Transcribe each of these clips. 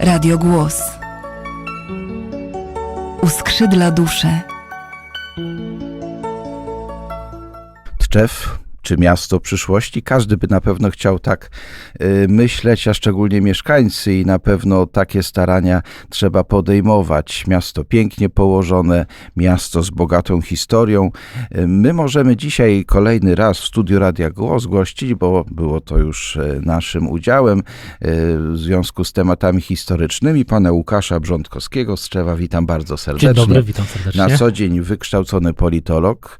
Radio Głos. Uskrzydla duszę. Tczew czy miasto przyszłości. Każdy by na pewno chciał tak y, myśleć, a szczególnie mieszkańcy i na pewno takie starania trzeba podejmować. Miasto pięknie położone, miasto z bogatą historią. Y, My możemy dzisiaj kolejny raz w studiu Radia Głos gościć, bo było to już y, naszym udziałem w związku z tematami historycznymi pana Łukasza Brzątkowskiego z Trzewa. Witam bardzo serdecznie. Dzień dobry, witam serdecznie. Na co dzień wykształcony politolog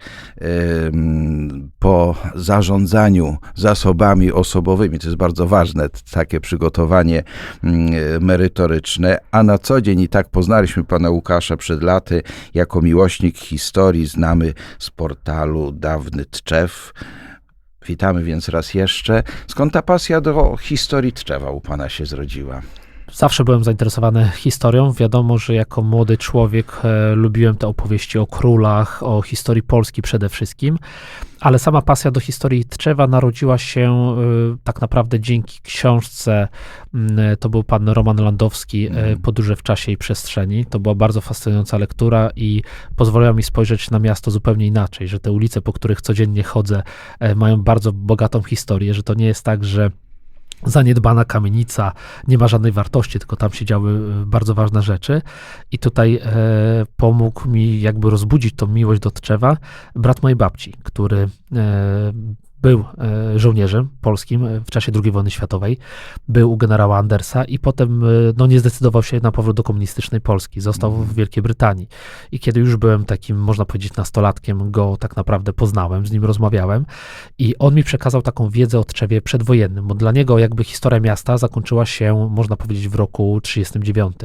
po zarządzaniu zasobami osobowymi, to jest bardzo ważne, takie przygotowanie mm, merytoryczne, a na co dzień i tak poznaliśmy pana Łukasza przed laty jako miłośnik historii, znamy z portalu Dawny Tczew. Witamy więc raz jeszcze. Skąd ta pasja do historii Tczewa u pana się zrodziła? Zawsze byłem zainteresowany historią. Wiadomo, że jako młody człowiek e, lubiłem te opowieści o królach, o historii Polski przede wszystkim, ale sama pasja do historii Tczewa narodziła się e, tak naprawdę dzięki książce. e, To był pan Roman Landowski, e, Mhm. Podróże w czasie i przestrzeni. To była bardzo fascynująca lektura i pozwoliła mi spojrzeć na miasto zupełnie inaczej, że te ulice, po których codziennie chodzę, mają bardzo bogatą historię, że to nie jest tak, że zaniedbana kamienica nie ma żadnej wartości, tylko tam się działy e, bardzo ważne rzeczy. I tutaj e, pomógł mi jakby rozbudzić tą miłość do Tczewa brat mojej babci, który e, był e, żołnierzem polskim e, w czasie II wojny światowej, był u generała Andersa i potem e, no, nie zdecydował się na powrót do komunistycznej Polski. Został w Wielkiej Brytanii. I kiedy już byłem takim, można powiedzieć, nastolatkiem, go tak naprawdę poznałem, z nim rozmawiałem i on mi przekazał taką wiedzę o Tczewie przedwojennym, bo dla niego jakby historia miasta zakończyła się, można powiedzieć, w roku 39.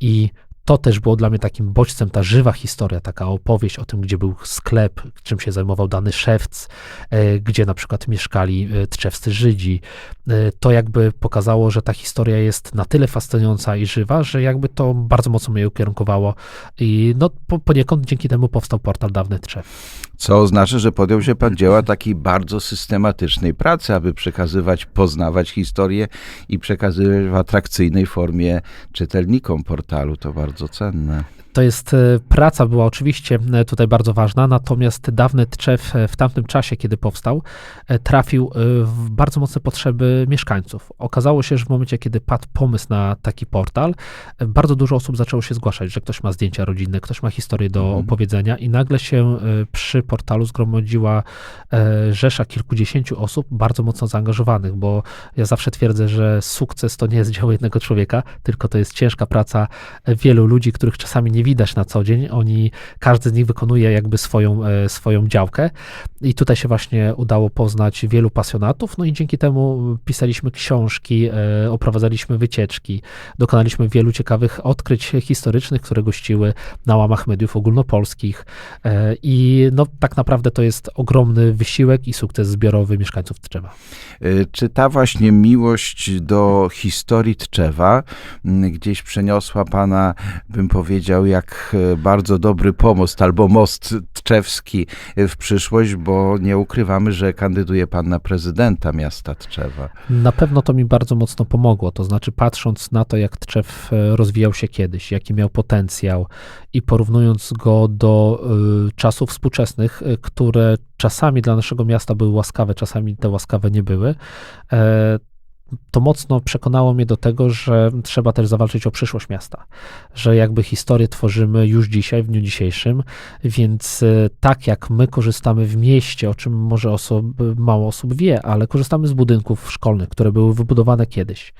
I to też było dla mnie takim bodźcem, ta żywa historia, taka opowieść o tym, gdzie był sklep, czym się zajmował dany szewc, e, gdzie na przykład mieszkali e, tczewscy Żydzi. E, To jakby pokazało, że ta historia jest na tyle fascynująca i żywa, że jakby to bardzo mocno mnie ukierunkowało i no po, poniekąd dzięki temu powstał portal Dawny Trzew. Co oznacza, że podjął się pan dzieła takiej bardzo systematycznej pracy, aby przekazywać, poznawać historię i przekazywać w atrakcyjnej formie czytelnikom portalu. To bardzo cenne. To jest, e, praca była oczywiście e, tutaj bardzo ważna, natomiast dawny Tczew e, w tamtym czasie, kiedy powstał, trafił w bardzo mocne potrzeby mieszkańców. Okazało się, że w momencie, kiedy padł pomysł na taki portal, bardzo dużo osób zaczęło się zgłaszać, że ktoś ma zdjęcia rodzinne, ktoś ma historię do Mhm. opowiedzenia i nagle się przy portalu zgromadziła rzesza kilkudziesięciu osób bardzo mocno zaangażowanych, bo ja zawsze twierdzę, że sukces to nie jest dzieło jednego człowieka, tylko to jest ciężka praca wielu ludzi, których czasami nie widać na co dzień. Oni, każdy z nich wykonuje jakby swoją, e, swoją działkę. I tutaj się właśnie udało poznać wielu pasjonatów, no i dzięki temu pisaliśmy książki, e, oprowadzaliśmy wycieczki, dokonaliśmy wielu ciekawych odkryć historycznych, które gościły na łamach mediów ogólnopolskich. E, I no, tak naprawdę to jest ogromny wysiłek i sukces zbiorowy mieszkańców Tczewa. Czy ta właśnie miłość do historii Tczewa gdzieś przeniosła pana, bym powiedział, jak e, bardzo dobry pomost albo most tczewski y, w przyszłość, bo nie ukrywamy, że kandyduje pan na prezydenta miasta Tczewa. Na pewno to mi bardzo mocno pomogło. To znaczy, patrząc na to, jak Tczew e, rozwijał się kiedyś, jaki miał potencjał i porównując go do y, czasów współczesnych, y, które czasami dla naszego miasta były łaskawe, czasami te łaskawe nie były, e, to mocno przekonało mnie do tego, że trzeba też zawalczyć o przyszłość miasta. Że jakby historię tworzymy już dzisiaj, w dniu dzisiejszym, więc e, tak jak my korzystamy w mieście, o czym może osoby, mało osób wie, ale korzystamy z budynków szkolnych, które były wybudowane kiedyś.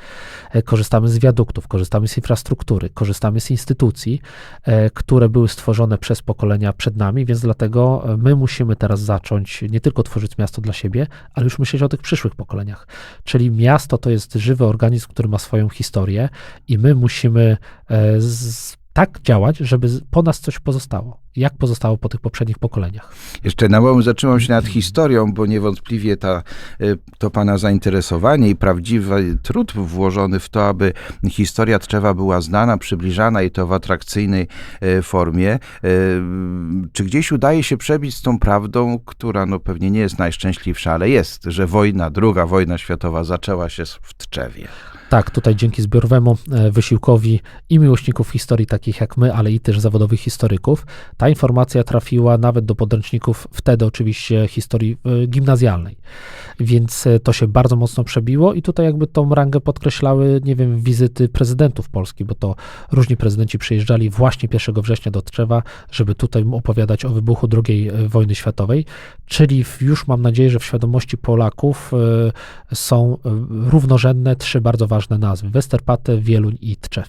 E, Korzystamy z wiaduktów, korzystamy z infrastruktury, korzystamy z instytucji, e, które były stworzone przez pokolenia przed nami, więc dlatego e, my musimy teraz zacząć nie tylko tworzyć miasto dla siebie, ale już myśleć o tych przyszłych pokoleniach. Czyli miasto to jest żywy organizm, który ma swoją historię i my musimy e, z, tak działać, żeby po nas coś pozostało. Jak pozostało po tych poprzednich pokoleniach. Jeszcze na moment zatrzymam się nad historią, bo niewątpliwie ta, y, to pana zainteresowanie i prawdziwy trud włożony w to, aby historia Tczewa była znana, przybliżana i to w atrakcyjnej y, formie. Y, Czy gdzieś udaje się przebić z tą prawdą, która no pewnie nie jest najszczęśliwsza, ale jest, że wojna, druga wojna światowa zaczęła się w Tczewie. Tak, tutaj dzięki zbiorowemu e, wysiłkowi i miłośników historii takich jak my, ale i też zawodowych historyków, ta informacja trafiła nawet do podręczników wtedy oczywiście historii e, gimnazjalnej. Więc e, to się bardzo mocno przebiło i tutaj jakby tą rangę podkreślały, nie wiem, wizyty prezydentów Polski, bo to różni prezydenci przyjeżdżali właśnie 1 września do Tczewa, żeby tutaj opowiadać o wybuchu II wojny światowej, czyli już mam nadzieję, że w świadomości Polaków są równorzędne trzy bardzo ważne nazwy: Westerplatte, Wieluń i Tczew.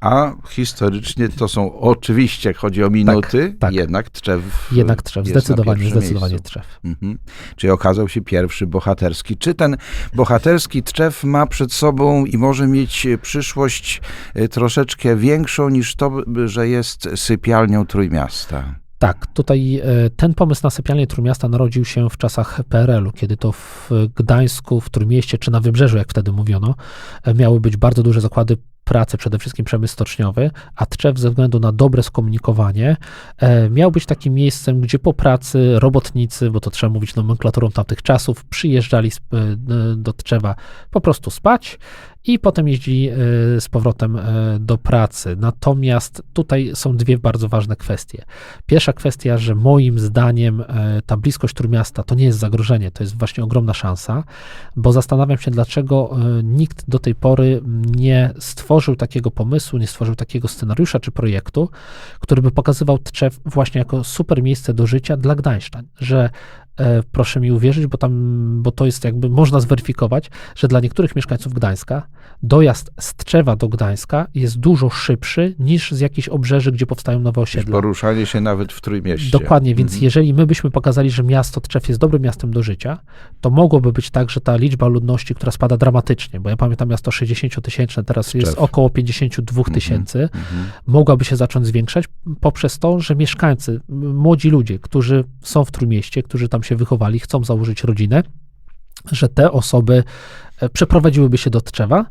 A historycznie to są oczywiście, chodzi o minuty, tak. jednak Tczew Jednak Tczew, jest na zdecydowanie, zdecydowanie miejscu. Tczew. Mhm. Czyli okazał się pierwszy bohaterski. Czy ten bohaterski Tczew ma przed sobą i może mieć przyszłość e, troszeczkę większą niż to, że jest sypialnią Trójmiasta? Tak, tutaj e, ten pomysł na sypialnię Trójmiasta narodził się w czasach PRL-u, kiedy to w Gdańsku, w Trójmieście czy na Wybrzeżu, jak wtedy mówiono, e, miały być bardzo duże zakłady pracy, przede wszystkim przemysł stoczniowy, a Tczew ze względu na dobre skomunikowanie e, miał być takim miejscem, gdzie po pracy robotnicy, bo to trzeba mówić nomenklaturą tamtych czasów, przyjeżdżali do Tczewa po prostu spać i potem jeździli e, z powrotem e, do pracy. Natomiast tutaj są dwie bardzo ważne kwestie. Pierwsza kwestia, że moim zdaniem e, ta bliskość Trójmiasta to nie jest zagrożenie, to jest właśnie ogromna szansa, bo zastanawiam się, dlaczego nikt do tej pory nie stworzył takiego pomysłu, nie stworzył takiego scenariusza czy projektu, który by pokazywał Tczew właśnie jako super miejsce do życia dla Gdańszczan, że proszę mi uwierzyć, bo tam, bo to jest jakby, można zweryfikować, że dla niektórych mieszkańców Gdańska dojazd z Tczewa do Gdańska jest dużo szybszy niż z jakichś obrzeży, gdzie powstają nowe osiedla. Poruszanie się nawet w Trójmieście. Dokładnie, więc Mhm. jeżeli my byśmy pokazali, że miasto Tczew jest dobrym miastem do życia, to mogłoby być tak, że ta liczba ludności, która spada dramatycznie, bo ja pamiętam miasto 60-tysięczne, teraz jest około 52 tysięcy, Mhm. mogłaby się zacząć zwiększać poprzez to, że mieszkańcy, młodzi ludzie, którzy są w Trójmieście, którzy tam się wychowali, chcą założyć rodzinę, że te osoby e, przeprowadziłyby się do Tczewa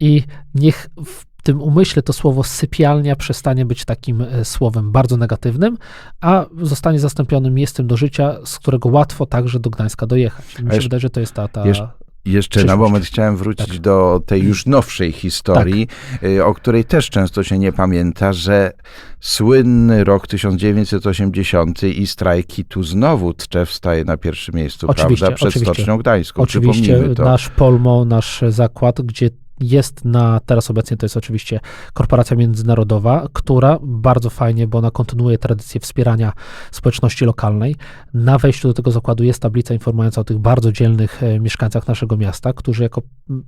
i niech w tym umyśle to słowo sypialnia przestanie być takim e, słowem bardzo negatywnym, a zostanie zastąpionym miejscem do życia, z którego łatwo także do Gdańska dojechać. Mi się jeszcze- wydaje, że to jest ta... ta jeszcze- Jeszcze na moment chciałem wrócić Tak. do tej już nowszej historii, y, o której też często się nie pamięta, że słynny rok 1980 i strajki tu znowu Tczew staje na pierwszym miejscu, Oczywiście, prawda? Przed oczywiście. Stocznią Gdańską. Oczywiście nasz Polmo, nasz zakład, gdzie jest na, teraz obecnie to jest oczywiście korporacja międzynarodowa, która bardzo fajnie, bo ona kontynuuje tradycję wspierania społeczności lokalnej. Na wejściu do tego zakładu jest tablica informująca o tych bardzo dzielnych e, mieszkańcach naszego miasta, którzy jako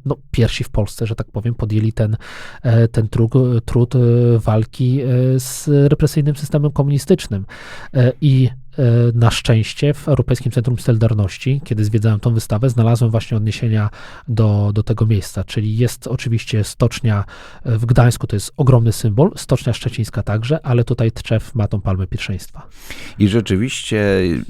no, pierwsi w Polsce, że tak powiem, podjęli ten, e, ten trud, trud e, walki z represyjnym systemem komunistycznym. I na szczęście w Europejskim Centrum Solidarności, kiedy zwiedzałem tą wystawę, znalazłem właśnie odniesienia do, do tego miejsca, czyli jest oczywiście stocznia e, w Gdańsku, to jest ogromny symbol, stocznia szczecińska także, ale tutaj Tczew ma tą palmę pierwszeństwa. I rzeczywiście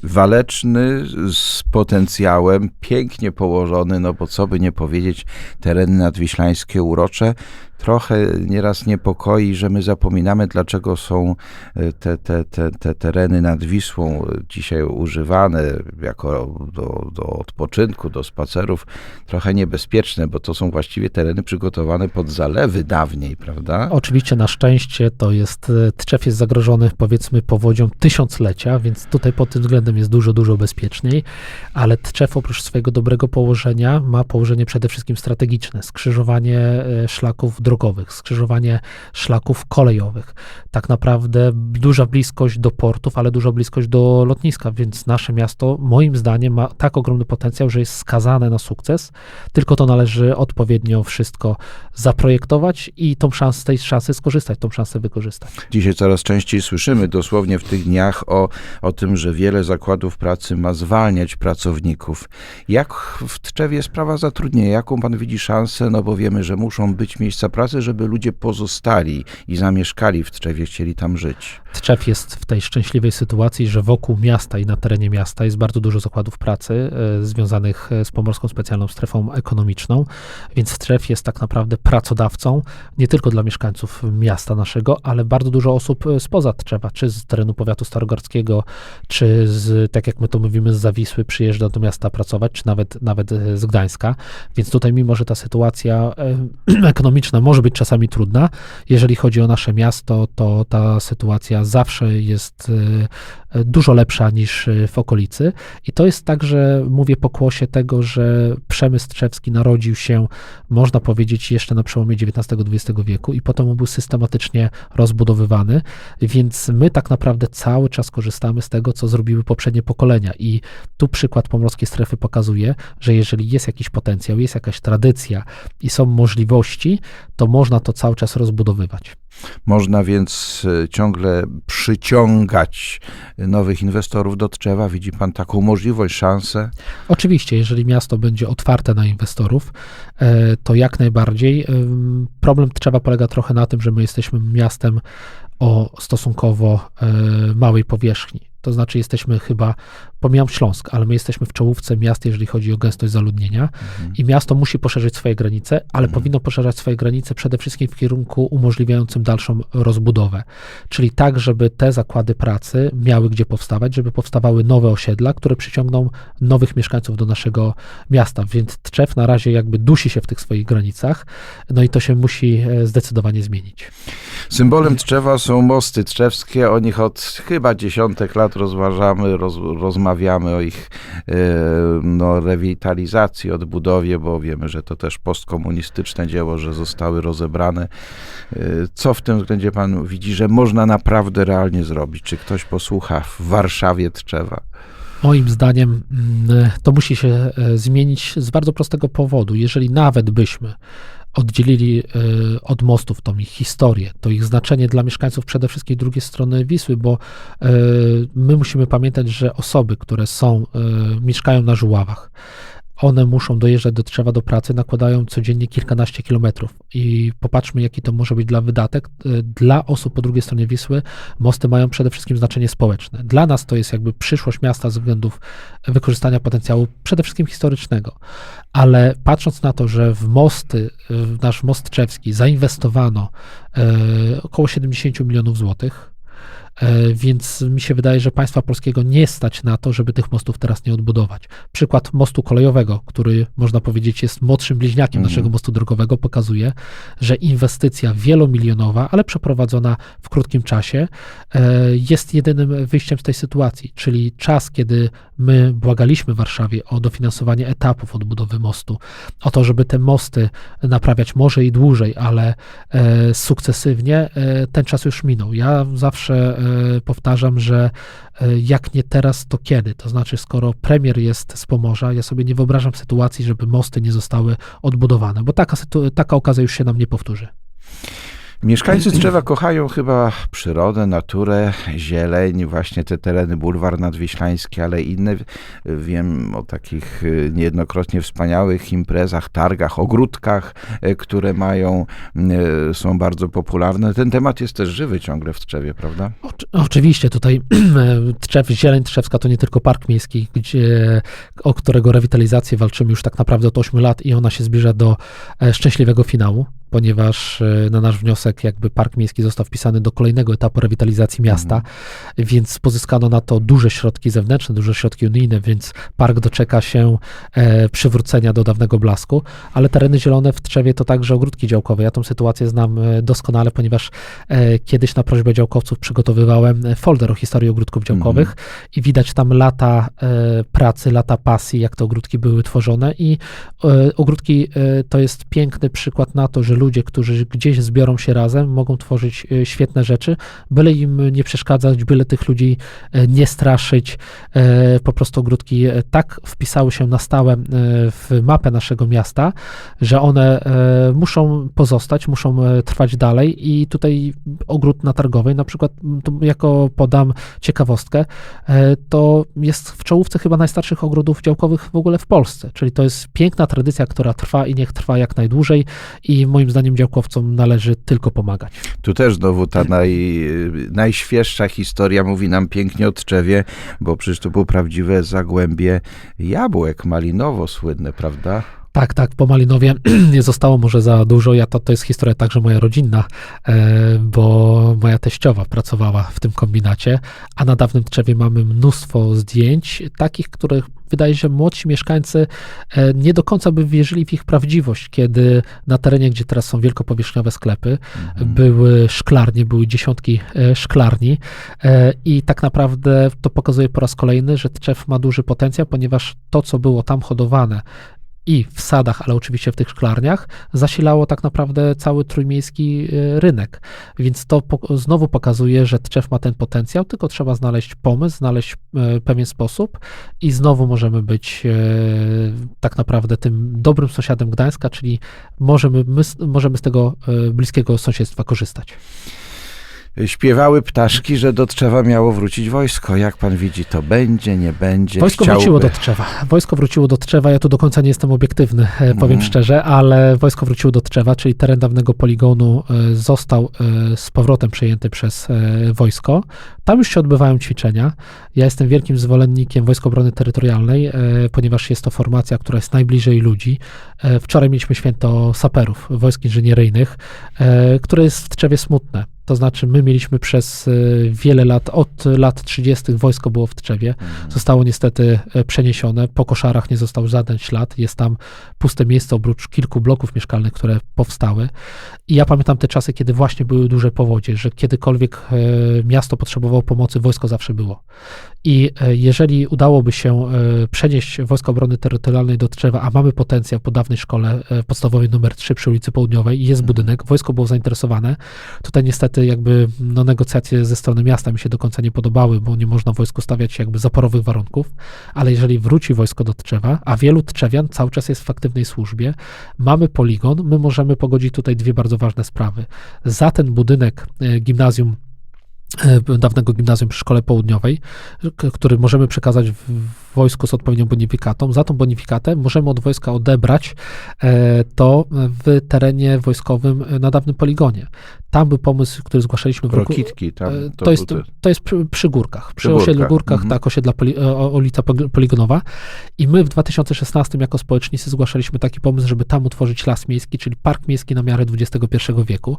waleczny, z potencjałem, pięknie położony, no bo co by nie powiedzieć, tereny nadwiślańskie urocze. Trochę nieraz niepokoi, że my zapominamy, dlaczego są e, te, te, te, te tereny nad Wisłą e, dzisiaj używane jako do, do odpoczynku, do spacerów. Trochę niebezpieczne, bo to są właściwie tereny przygotowane pod zalewy dawniej, prawda? Oczywiście na szczęście to jest, e, Tczew jest zagrożony powiedzmy powodzią tysiąclecia, więc tutaj pod tym względem jest dużo, dużo bezpieczniej, ale Tczew oprócz swojego dobrego położenia ma położenie przede wszystkim strategiczne, skrzyżowanie szlaków drogowych, skrzyżowanie szlaków kolejowych. Tak naprawdę duża bliskość do portów, ale duża bliskość do lotniska, więc nasze miasto moim zdaniem ma tak ogromny potencjał, że jest skazane na sukces, tylko to należy odpowiednio wszystko zaprojektować i tą szansę, tej szansy skorzystać, tą szansę wykorzystać. Dzisiaj coraz częściej słyszymy dosłownie w tych dniach o, o tym, że wiele zakładów pracy ma zwalniać pracowników. Jak w Tczewie sprawa zatrudnienia? Jaką pan widzi szansę? No bo wiemy, że muszą być miejsca pracy pracy, żeby ludzie pozostali i zamieszkali w Tczewie, chcieli tam żyć. Tczew jest w tej szczęśliwej sytuacji, że wokół miasta i na terenie miasta jest bardzo dużo zakładów pracy e, związanych e, z Pomorską Specjalną Strefą Ekonomiczną, więc Tczew jest tak naprawdę pracodawcą nie tylko dla mieszkańców miasta naszego, ale bardzo dużo osób e, spoza Tczewa, czy z terenu powiatu starogórskiego, czy z, tak jak my to mówimy, z Zawisły przyjeżdża do miasta pracować, czy nawet, nawet z Gdańska, więc tutaj mimo, że ta sytuacja e, ekonomiczna może być czasami trudna, jeżeli chodzi o nasze miasto, to ta sytuacja zawsze jest e, dużo lepsza niż e, w okolicy. I to jest tak, że mówię pokłosie tego, że przemysł trzewski narodził się, można powiedzieć, jeszcze na przełomie XIX-XX wieku i potem był systematycznie rozbudowywany, więc my tak naprawdę cały czas korzystamy z tego, co zrobiły poprzednie pokolenia. I tu przykład pomorskiej strefy pokazuje, że jeżeli jest jakiś potencjał, jest jakaś tradycja i są możliwości, to można to cały czas rozbudowywać. Można więc e, ciągle przyciągać nowych inwestorów do Tczewa. Widzi pan taką możliwość, szansę? Oczywiście, jeżeli miasto będzie otwarte na inwestorów, e, to jak najbardziej. Ym, Problem trzeba polega trochę na tym, że my jesteśmy miastem o stosunkowo e, małej powierzchni. To znaczy jesteśmy chyba, pomijam Śląsk, ale my jesteśmy w czołówce miast, jeżeli chodzi o gęstość zaludnienia i miasto musi poszerzyć swoje granice, ale powinno poszerzać swoje granice przede wszystkim w kierunku umożliwiającym dalszą rozbudowę. Czyli tak, żeby te zakłady pracy miały gdzie powstawać, żeby powstawały nowe osiedla, które przyciągną nowych mieszkańców do naszego miasta. Więc Tczew na razie jakby dusi się w tych swoich granicach, no i to się musi e, zdecydowanie zmienić. Symbolem Tczewa są mosty tczewskie. O nich od chyba dziesiątek lat rozważamy, roz, rozmawiamy o ich e, no, rewitalizacji, odbudowie, bo wiemy, że to też postkomunistyczne dzieło, że zostały rozebrane. E, Co w tym względzie pan widzi, że można naprawdę realnie zrobić? Czy ktoś posłucha w Warszawie Tczewa? Moim zdaniem mm, to musi się e, zmienić z bardzo prostego powodu. Jeżeli nawet byśmy oddzielili e, od mostów tą ich historię, to ich znaczenie dla mieszkańców przede wszystkim drugiej strony Wisły, bo e, my musimy pamiętać, że osoby, które są, e, mieszkają na Żuławach, one muszą dojeżdżać do Trzewa do pracy, nakładają codziennie kilkanaście kilometrów. I popatrzmy, jaki to może być dla wydatek. E, Dla osób po drugiej stronie Wisły mosty mają przede wszystkim znaczenie społeczne. Dla nas to jest jakby przyszłość miasta ze względów wykorzystania potencjału przede wszystkim historycznego. Ale patrząc na to, że w mosty, w nasz most Trzewski zainwestowano e, około 70 milionów złotych, E, Więc mi się wydaje, że państwa polskiego nie stać na to, żeby tych mostów teraz nie odbudować. Przykład mostu kolejowego, który można powiedzieć jest młodszym bliźniakiem Mhm. naszego mostu drogowego, pokazuje, że inwestycja wielomilionowa, ale przeprowadzona w krótkim czasie, e, jest jedynym wyjściem z tej sytuacji. Czyli czas, kiedy my błagaliśmy Warszawie o dofinansowanie etapów odbudowy mostu, o to, żeby te mosty naprawiać może i dłużej, ale e, sukcesywnie, e, ten czas już minął. Ja zawsze e, powtarzam, że e, jak nie teraz, to kiedy? To znaczy, skoro premier jest z Pomorza, ja sobie nie wyobrażam sytuacji, żeby mosty nie zostały odbudowane, bo taka, taka okazja już się nam nie powtórzy. Mieszkańcy Tczewa kochają chyba przyrodę, naturę, zieleń, właśnie te tereny bulwar nadwiślański, ale inne. Wiem o takich y, niejednokrotnie wspaniałych imprezach, targach, ogródkach, y, które mają, y, są bardzo popularne. Ten temat jest też żywy ciągle w Tczewie, prawda? Oczy- Oczywiście, tutaj Trzew, Zieleń Trzewska to nie tylko park miejski, gdzie, o którego rewitalizację walczymy już tak naprawdę od 8 lat i ona się zbliża do e, szczęśliwego finału, ponieważ e, na nasz wniosek jakby park miejski został wpisany do kolejnego etapu rewitalizacji miasta, więc pozyskano na to duże środki zewnętrzne, duże środki unijne, więc park doczeka się e, przywrócenia do dawnego blasku, ale tereny zielone w Trzewie to także ogródki działkowe. Ja tą sytuację znam e, doskonale, ponieważ e, kiedyś na prośbę działkowców przygotowywałem e, folder o historii ogródków działkowych i widać tam lata e, pracy, lata pasji, jak te ogródki były tworzone i ogródki to jest piękny przykład na to, że ludzie, którzy gdzieś zbiorą się razem, mogą tworzyć e, świetne rzeczy, byle im nie przeszkadzać, byle tych ludzi e, nie straszyć. E, Po prostu ogródki tak wpisały się na stałe w mapę naszego miasta, że one muszą pozostać, muszą trwać dalej i tutaj ogród na Targowej, na przykład, jako podam ciekawostkę, to jest w czołówce chyba najstarszych ogrodów działkowych w ogóle w Polsce, czyli to jest piękna tradycja, która trwa i niech trwa jak najdłużej i moim zdaniem działkowcom należy tylko pomagać. Tu też znowu ta naj, najświeższa historia mówi nam pięknie o Tczewie, bo przecież to było prawdziwe zagłębie jabłek, malinowo słynne, prawda? Tak, tak, po Malinowie nie zostało może za dużo. Ja to, to jest historia także moja rodzinna, e, bo moja teściowa pracowała w tym kombinacie, a na dawnym Tczewie mamy mnóstwo zdjęć, takich, których wydaje się młodsi mieszkańcy e, nie do końca by wierzyli w ich prawdziwość, kiedy na terenie, gdzie teraz są wielkopowierzchniowe sklepy, były szklarnie, były dziesiątki e, szklarni i tak naprawdę to pokazuje po raz kolejny, że Tczew ma duży potencjał, ponieważ to, co było tam hodowane i w sadach, ale oczywiście w tych szklarniach, zasilało tak naprawdę cały trójmiejski e, rynek. Więc to po, znowu pokazuje, że Tczew ma ten potencjał, tylko trzeba znaleźć pomysł, znaleźć e, pewien sposób i znowu możemy być e, tak naprawdę tym dobrym sąsiadem Gdańska, czyli możemy, my, możemy z tego bliskiego sąsiedztwa korzystać. Śpiewały ptaszki, że do Tczewa miało wrócić wojsko. Jak pan widzi, to będzie, nie będzie. Wojsko Chciałby- wróciło do Tczewa. Wojsko wróciło do Tczewa. Ja tu do końca nie jestem obiektywny, e, powiem Mhm. szczerze, ale wojsko wróciło do Tczewa, czyli teren dawnego poligonu e, został e, z powrotem przejęty przez wojsko. Tam już się odbywają ćwiczenia. Ja jestem wielkim zwolennikiem Wojsk Obrony Terytorialnej, ponieważ jest to formacja, która jest najbliżej ludzi. Wczoraj mieliśmy święto saperów, wojsk inżynieryjnych, które jest w Tczewie smutne. To znaczy, my mieliśmy przez e, wiele lat, od lat 30. wojsko było w Tczewie. Zostało niestety e, przeniesione. Po koszarach nie został żaden ślad. Jest tam puste miejsce oprócz kilku bloków mieszkalnych, które powstały. I ja pamiętam te czasy, kiedy właśnie były duże powodzie, że kiedykolwiek e, miasto potrzebowało pomocy, wojsko zawsze było. I e, jeżeli udałoby się e, przenieść Wojsko Obrony Terytorialnej do Tczewa, a mamy potencjał po dawnej szkole e, podstawowej numer 3 przy ulicy Południowej i jest budynek, wojsko było zainteresowane, tutaj niestety jakby no, negocjacje ze strony miasta mi się do końca nie podobały, bo nie można wojsku stawiać jakby zaporowych warunków, ale jeżeli wróci wojsko do Tczewa, a wielu Tczewian cały czas jest w aktywnej służbie, mamy poligon, my możemy pogodzić tutaj dwie bardzo ważne sprawy. Za ten budynek gimnazjum dawnego gimnazjum przy szkole południowej, który możemy przekazać w wojsku z odpowiednią bonifikatą. Za tą bonifikatę możemy od wojska odebrać e, to w terenie wojskowym e, na dawnym poligonie. Tam był pomysł, który zgłaszaliśmy w roku. Rokitki tam. E, To, To, jest, to jest przy, przy górkach, przy, Przy osiedlu górkach, mhm. tak, osiedla poli, o- o- ulica Poligonowa. I my w 2016 jako społecznicy zgłaszaliśmy taki pomysł, żeby tam utworzyć las miejski, czyli park miejski na miarę XXI wieku.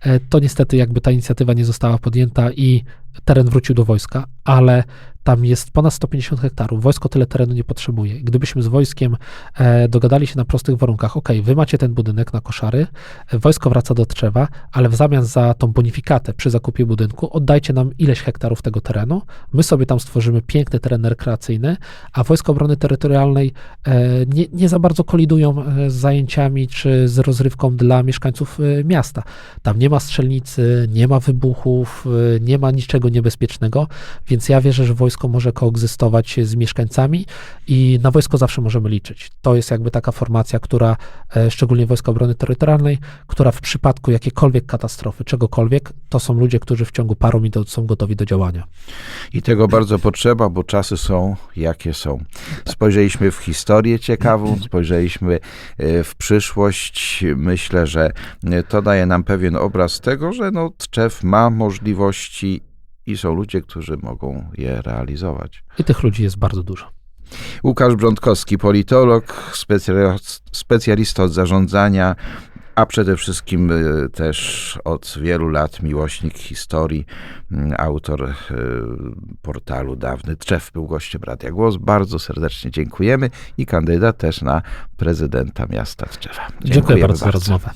E, To niestety jakby ta inicjatywa nie została podjęta i teren wrócił do wojska, ale tam jest ponad 150 hektarów. Wojsko tyle terenu nie potrzebuje. Gdybyśmy z wojskiem e, dogadali się na prostych warunkach, ok, wy macie ten budynek na koszary, e, wojsko wraca do Trzewa, ale w zamian za tą bonifikatę przy zakupie budynku oddajcie nam ileś hektarów tego terenu, my sobie tam stworzymy piękny teren rekreacyjny, a Wojsko Obrony Terytorialnej e, nie, nie za bardzo kolidują e, z zajęciami czy z rozrywką dla mieszkańców e, miasta. Tam nie ma strzelnicy, nie ma wybuchów, nie ma niczego niebezpiecznego, więc ja wierzę, że wojsko może koegzystować z mieszkańcami i na wojsko zawsze możemy liczyć. To jest jakby taka formacja, która, e, szczególnie Wojska Obrony Terytorialnej, która w przypadku jakiejkolwiek katastrofy, czegokolwiek, to są ludzie, którzy w ciągu paru minut są gotowi do działania. I tego bardzo potrzeba, bo czasy są jakie są. Spojrzeliśmy w historię ciekawą, spojrzeliśmy e, w przyszłość. Myślę, że e, to daje nam pewien obraz tego, że no, Tczew ma możliwości i są ludzie, którzy mogą je realizować. I tych ludzi jest bardzo dużo. Łukasz Brądkowski, politolog, specjalis- specjalista od zarządzania, a przede wszystkim y, też od wielu lat miłośnik historii, mm, autor y, portalu Dawny Trzew był gościem Radia Głos. Bardzo serdecznie dziękujemy i kandydat też na prezydenta miasta Tczewa. Dziękuję bardzo za rozmowę.